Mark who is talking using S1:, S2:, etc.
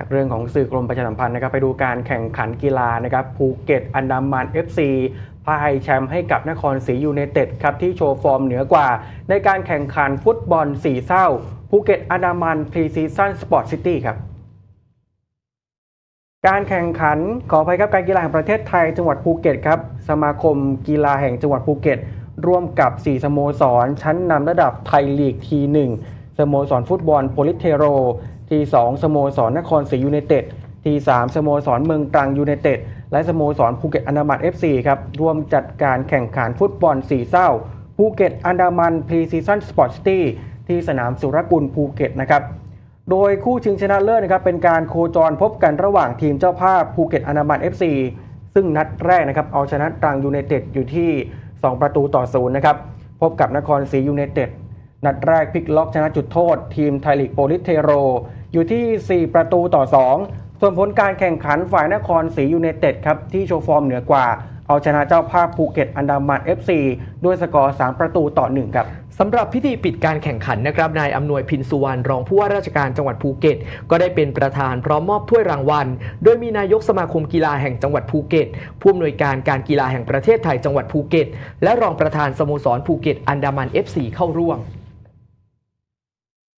S1: จากเรื่องของสื่อกรมประชาสัมพันธ์นะครับไปดูการแข่งขันกีฬานะครับภูเก็ตอันดามัน FC พ่ายแชมป์ให้กับนครศรียูไนเต็ดครับที่โชว์ฟอร์มเหนือกว่า ในการแข่งขันฟุตบอลสี่เศร้าภูเก็ตอันดามันพรีซีซั่นสปอร์ตซิตี้ครับการแข่งขันขออภัยครับการกีฬาแห่งประเทศไทยจังหวัดภูเก็ตครับสมาคมกีฬาแห่งจังหวัดภูเก็ต ร่วมกับ 4 สโมสร ชั้นนำระดับไทยลีกที1สโมสรฟุตบอลโพลิเทโร ที2สโมสรนครศรียูไนเต็ดที3สโมสรเมืองตรังยูไนเต็ดและสโมสรภูเก็ตอันดามัน FC ครับร่วมจัดการแข่งขันฟุตบอลสี่เศร้าภูเก็ตอันดามันพรีซีซั่นสปอร์ตซิตี้ที่สนามสุรกุลภูเก็ตนะครับโดยคู่ชิงชนะเลิศนะครับเป็นการโคจรพบกันระหว่างทีมเจ้าภาพภูเก็ตอนามัน FC ซึ่งนัดแรกนะครับเอาชนะตรังยูไนเต็ดอยู่ที่ 2 ประตูต่อศูนย์นะครับพบกับนครศรียูไนเต็ดนัดแรกพลิกล็อกชนะจุดโทษ ทีมไทยลีกโปลิสเทโร อยู่ที่ 4 ประตูต่อ 2 ส่วนผลการแข่งขันฝ่ายนครศรียูไนเต็ดครับที่โชว์ฟอร์มเหนือกว่าเอาชนะเจ้าภาพภูเก็ตอันดามัน FC ด้วยสกอร์ 3 ประตูต่อ 1 ครับ
S2: สำหรับพิธีปิดการแข่งขันนะครับนายอำนวยพินสุวรรณรองผู้ว่าราชการจังหวัดภูเก็ต ก็ได้เป็นประธานพร้อมมอบถ้วยรางวัล โดยมีนายกสมาคมกีฬาแห่งจังหวัดภูเก็ต ผู้อำนวยการการกีฬาแห่งประเทศไทยจังหวัดภูเก็ต และรองประธานสโมสรภูเก็ตอันดามัน FC เข้าร่วม